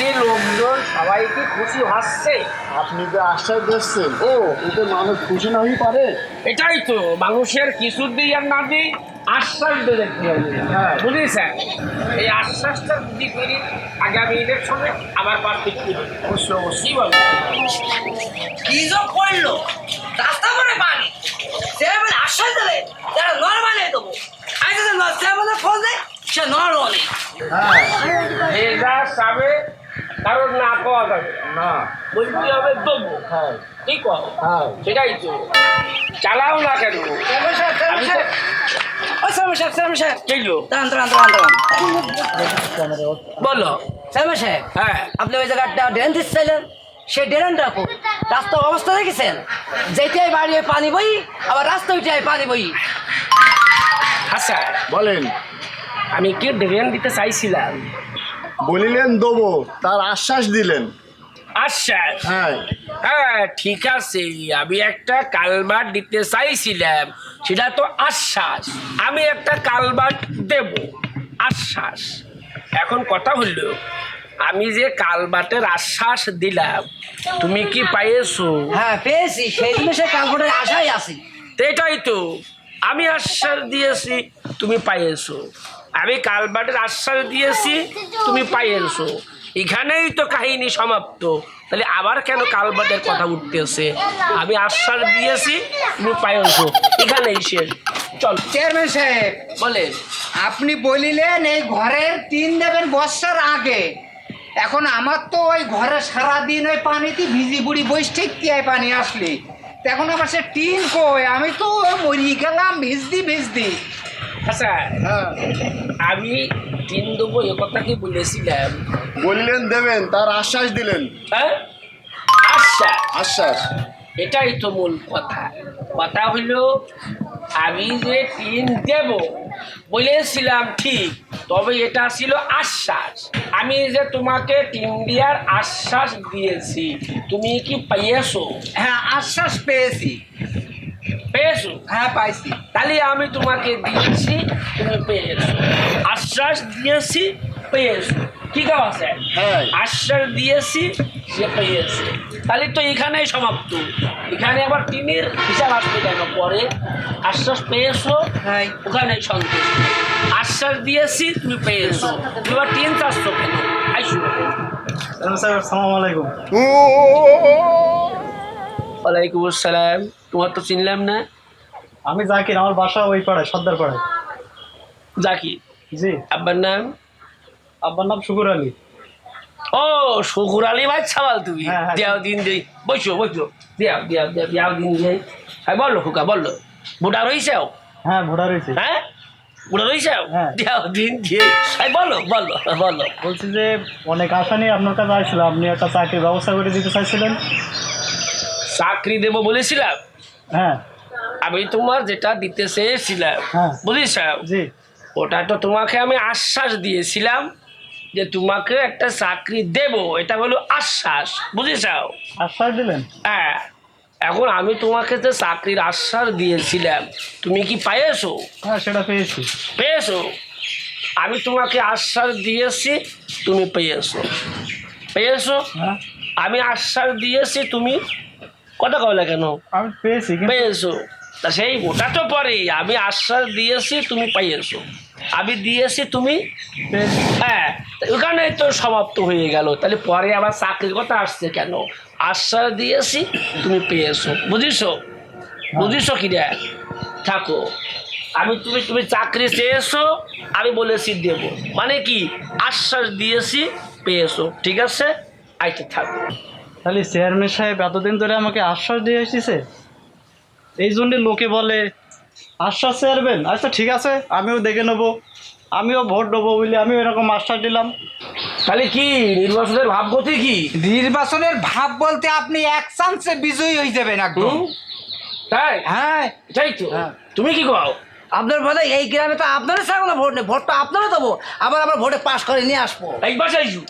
দেখছি লোকজন সবাই কি খুশি হাসছে আপনি যে আশ্বাস দিচ্ছেন ও। এতে মানুষ খুশি না হই পারে। এটাই তো মানুষের কিছু দিই আর না দিই আশ্বাস দেখতে হবে। হ্যাঁ। বুঝেছেন? এই আশ্বাসটা যদি করি আগামী ইলেকশনে আবার প্রার্থী করব অবশ্যই অবশ্যই। বলব কি যে করল? রাস্তা করে পানি। সে বলে আশ্বাস দিলে যারা নর্মালে দেবো। আমি যদি সে বলে ফোন দেয় সে নর্মালি হ্যাঁ। এটা সাবে কারণ না পাওয়া যাবে না। বলতে হবে দেবো হ্যাঁ। ঠিক কর হ্যাঁ। সেটাই তো। চালাও না কেন? বলো। হ্যাঁ। আপনি ওই জায়গাটা ড্রেন দিচ্ছিলেন? সেই ড্রেনটা রাখুন রাস্তার অবস্থা দেখেছেন? যেটাই বাড়িয়ে পানি বই আবার রাস্তা উঠে পানি বই। আচ্ছা বলেন। আমি কি ড্রেন দিতে চাইছিলাম? বলিলেন দেবো। তার আশ্বাস দিলেন। আচ্ছা হ্যাঁ। হ্যাঁ ঠিক আছে আমি একটা কালবার দিতে চাইছিলাম সেটা তো আশ্বাস। আমি একটা কালবার দেব আশ্বাস। এখন কথা হলো আমি যে কালবাটের আশ্বাস দিলাম তুমি কি পাইয়েছো? হ্যাঁ পেয়েছি সেই জন্য সে কালকটের আশাই আছি। তো এটাই তো। আমি আশ্বাস দিয়েছি তুমি পাইয়েছো। আমি কালবাটের আশ্বাস দিয়েছি তুমি পাইয়েছো। এখানেই তো কাহিনী সমাপ্ত। তাহলে আবার কেন কালবাটের কথা উঠতেছে? আমি আশ্বাস দিয়েছি তুমি পাইয়েছো। এখানেই শেষ। চল। চেয়ারম্যান সাহেব বলেন। আপনি বলিলেন এই ঘরের তিন দেবেন বর্ষার আগে। এখন আমার তো ওই ঘরে সারাদিন ওই পানিতে ভিজি বুড়ি বইস ঠিক পানি আসলি? এখন আমার সে টিন কই আমি তো মরি গেলাম ভিজদি ভিজদি। আচ্ছা হ্যাঁ। আমি তিন দেবো এ কথা কি বলেছিলাম? বলিলেন দেবেন তার আশ্বাস দিলেন। হ্যাঁ? আশ্বাস। আশ্বাস। এটাই তো মূল কথা। কথা হলো আমি যে টিন দেব বলেছিলাম ঠিক। তবে এটা ছিল আশ্বাস। আমি যে তোমাকে টিম দেওয়ার আশ্বাস দিয়েছি তুমি কি পেয়েছ? হ্যাঁ আশ্বাস পেয়েছি। পেয়েছ? হ্যাঁ পাইছি। তাহলে আমি তোমাকে দিয়েছি তুমি পেয়েছ। আশ্বাস দিয়েছি পেয়েছ। ঠিক আছে হ্যাঁ। আশ্বাস দিয়েছি সে পেয়েছে। তাহলে তো এখানেই সমাপ্ত। এখানে আবার টিনের হিসাব আসবে কেন? পরে আশ্বাস পেয়েছ? হ্যাঁ। ওখানেই সন্তোষ আশ্বাস দিয়েছি তুমি পেয়েছ। তুমি আবার টিন চাচ্ছো কেন? আইসো। ওয়ালাইকুম আসসালাম। তোমার তো চিনলাম না। আমি জাকির আমার বাসা ওই পাড়ায় সর্দার পাড়ায়। জাকি জি। আব্বার নাম? আব্বার নাম শুকুর আলী। ও শুকুর আলী ভাই ছাওয়াল তুমি। হ্যাঁ, হ্যাঁ। দেও দিন দেই। বসো বসো। দেও দেও দেও দেও দিন দেই। হ্যাঁ বলল খুকা বলল রইছেও হ্যাঁ ভোটার হয়েছে হ্যাঁ? হ্যাঁ। দেও দিন দিয়ে হ্যাঁ বলো বলো বলো। বলছি যে অনেক আশা নিয়ে আপনার কাছে আসছিলাম। আপনি একটা চাকরির ব্যবস্থা করে দিতে চাইছিলেন। চাকরি দেবো বলেছিলাম। হ্যাঁ। আমি তোমার যেটা দিতে চেয়েছিলাম। হ্যাঁ। বুঝেছ? জি। ওটা তো তোমাকে আমি আশ্বাস দিয়েছিলাম। যে তোমাকে একটা চাকরি দেব এটা হলো আশ্বাস বুঝেছাও আশ্বাস দিলেন হ্যাঁ। এখন আমি তোমাকে যে চাকরির আশ্বাস দিয়েছিলাম তুমি কি পাইয়েছো হ্যাঁ সেটা পেয়েছি। পেয়েছ? আমি তোমাকে আশ্বাস দিয়েছি তুমি পেয়েছ। পেয়েছ? হ্যাঁ। আমি আশ্বাস দিয়েছি তুমি কথা কবলে কেন? আমি পেয়েছি পেয়েছ। তা সেই ওটা তো পরে আমি আশ্বাস দিয়েছি তুমি পাইয়েছো আমি দিয়েছি তুমি পেয়েছি। হ্যাঁ। ওখানে তো সমাপ্ত হয়ে গেল। তাহলে পরে আবার চাকরির কথা আসছে কেন? আশ্বাস দিয়েছি, তুমি পেয়েছ। বুঝিছো? বুঝিছো কি রে থাকো। আমি তুমি তুমি চাকরি চেয়েছো, আমি বলেছি দেব। মানে কি? আশ্বাস দিয়েছি, পেয়েছ। ঠিক আছে? আইতে থাকো। তাহলে চেয়ারম্যান সাহেব এতদিন ধরে আমাকে আশ্বাস দিয়ে এসেছে? এই জন্যে লোকে বলে, আশ্বাস চেয়ারম্যান? আচ্ছা ঠিক আছে, আমিও দেখে নেব। আমিও ভোট দেবো বলে আমি এরকম আশ্বাস দিলাম। তাহলে কি নির্বাচনের ভাবগতি কি? নির্বাচনের ভাব বলতে আপনি এক চান্সে বিজয়ী হয়ে যাবেন একদম? তাই? হ্যাঁ। তাই তো? হ্যাঁ। তুমি কি কও? আপনার বলে এই গ্রামে তো আপনারও ছাড়বো না ভোট নেই। ভোটটা আপনারও দেবো। আবার আমরা ভোটে পাশ করে নিয়ে আসব। এই বাসায় আইসু।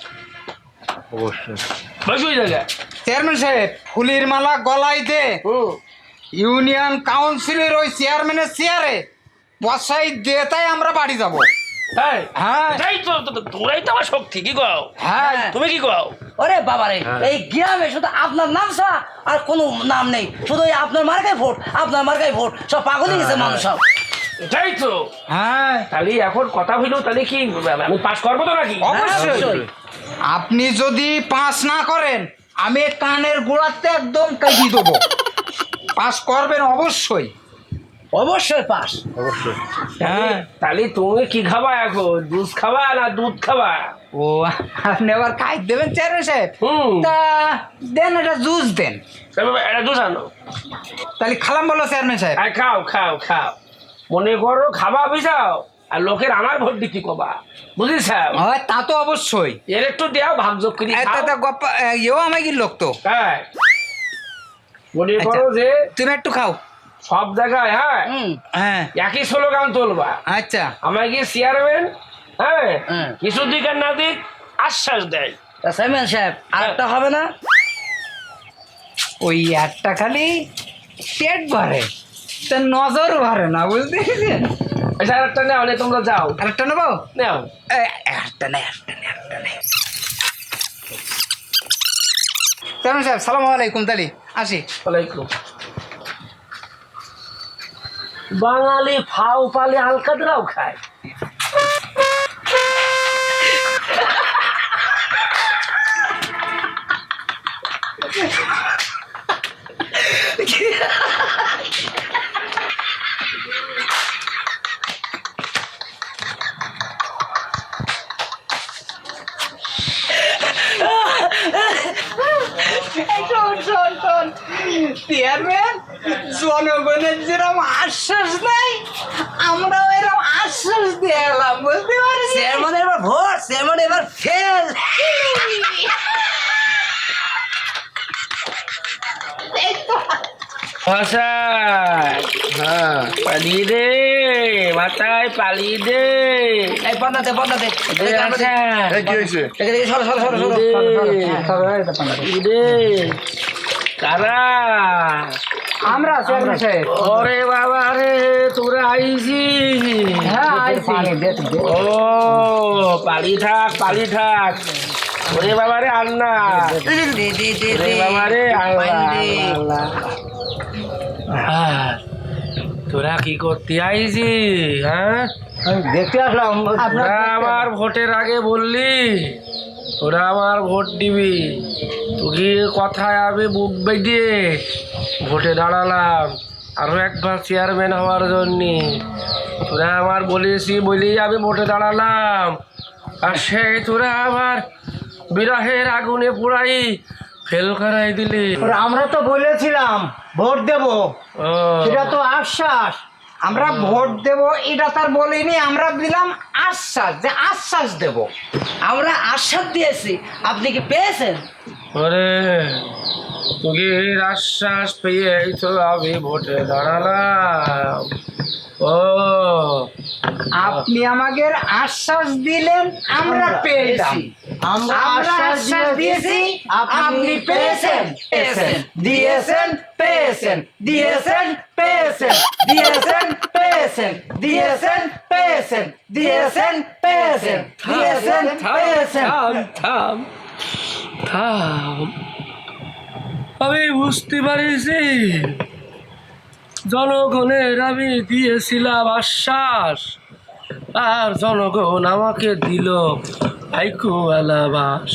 অবশ্যই। বসু ওই চেয়ারম্যান সাহেব ফুলির মালা গলায় দে। ইউনিয়ন কাউন্সিলের ওই চেয়ারম্যানের চেয়ারে বসাই দিয়ে তাই আমরা বাড়ি যাব। হ্যাঁ। হ্যাঁ তো তোরাই আমার শক্তি কি কও? হ্যাঁ। তুমি কি ওরে বাবারে হ্যাঁ। এই গ্রামে শুধু আপনার নাম ছাড়া আর কোনো নাম নেই। শুধু এই আপনার মার্কায় ভোট আপনার মার্কায় ভোট সব পাগলই গেছে মানুষ সব। এটাই তো। হ্যাঁ। তাহলে এখন কথা হইল তাহলে কি আমি পাস করব তো নাকি? অবশ্যই। আপনি যদি পাস না করেন আমি কানের গোড়াতে একদম কেটে দেবো। পাস করবেন অবশ্যই। অবশ্যই পাস। হ্যাঁ। তাহলে তুমি কি খাবা এখন? জুস খাবা না দুধ খাবা? ও আপনি আবার খাই দেবেন চেয়ারম্যান সাহেব? তা দেন এটা জুস দেন। এটা জুস আনো। তাহলে খালাম বলো চেয়ারম্যান সাহেব। আর খাও খাও খাও। মনে করো খাবা বুঝাও আর লোকের আমার ভোট দিতে কবা। বুঝিস হয় তা তো অবশ্যই। এর একটু দেও ভাগযোগ করি এটা গপ্পা ইয়েও আমাকে লোক তো? হ্যাঁ। মনে আচ্ছা। করো যে তুমি একটু খাও। সব জায়গায় হ্যাঁ? হুম। হ্যাঁ। একই স্লোগান তুলবা। আচ্ছা। আমায় গিয়ে চেয়ারম্যান হ্যাঁ? কিছু দিক আর না দিক আশ্বাস দেয়। তা চেয়ারম্যান সাহেব আরেকটা হবে না? ওই একটা খালি পেট ভরে তা নজর ভরে না বুঝতে পেরেছেন? আচ্ছা একটা নেও নে তোমরা যাও। আরেকটা নেব? নেও। একটা নেই একটা নেই একটা নেই। চেয়ারম্যান সাহেব সালাম আলাইকুম তালি আসি। ওয়ালাইকুম। বাঙালি ফাও পালে আলকাদরাও খায় শোন চেয়ারম্যান জনগণের যেরকম আশ্বাস নেই আমরা এরকম আশ্বাস দিয়ে এলাম বুঝতে পারছি চেয়ারম্যান এবার ভোট চেয়ারম্যান এবার ফেল হ্যাঁ পালিয়ে দে মাথায় পালিয়ে দে এই দে আচ্ছা কি হয়েছে সরো সরো সরো সরো কারা? আমরা চেয়ারম্যান সাহেব ওরে বাবা রে তোরা হ্যাঁ আইছি ও পালি থাক পালি থাক। ওরে বাবা রে আন্না। ওরে বাবা রে আল্লাহ। তোরা কি করতে আইছি হ্যাঁ? দেখতে আসলাম। আমার ভোটের আগে বললি। তোরা আমার ভোট দিবি। তোকে কথায় আমি বুক বেঁধে ভোটে দাঁড়ালাম। আরও একবার চেয়ারম্যান হওয়ার জন্যে। তোরা আমার বলেছি বলেই আমি ভোটে দাঁড়ালাম। আর সেই তোরা আমার বিরাহের আগুনে পোড়াই ফেল করাই দিলি। আমরা তো বলেছিলাম ভোট দেব। সেটা তো আশ্বাস। আমরা ভোট দেব এটা তার বলিনি আমরা দিলাম আশ্বাস যে আশ্বাস দেব। আমরা আশ্বাস দিয়েছি আপনি কি পেয়েছেন? ওরে আশ্বাস পেয়ে তো আমি ভোটে দাঁড়ালাম। ও। আপনি আমাকে আশ্বাস দিলেন আমরা পেয়েছি। আমরা আমরা আশ্বাস দিয়েছি আপনি পেয়েছেন। পেয়েছেন। দিয়েছেন পেয়েছেন। দিয়েছেন পেয়েছেন। দিয়েছেন পেয়েছেন দিয়েছেন পেয়েছেন দিয়েছেন পেয়েছেন দিয়েছেন পেয়েছেন থাম থাম আমি বুঝতে পারিছি। জনগণের আমি দিয়েছিলাম আশ্বাস, আর জনগণ আমাকে দিল আইকু আলাবাস।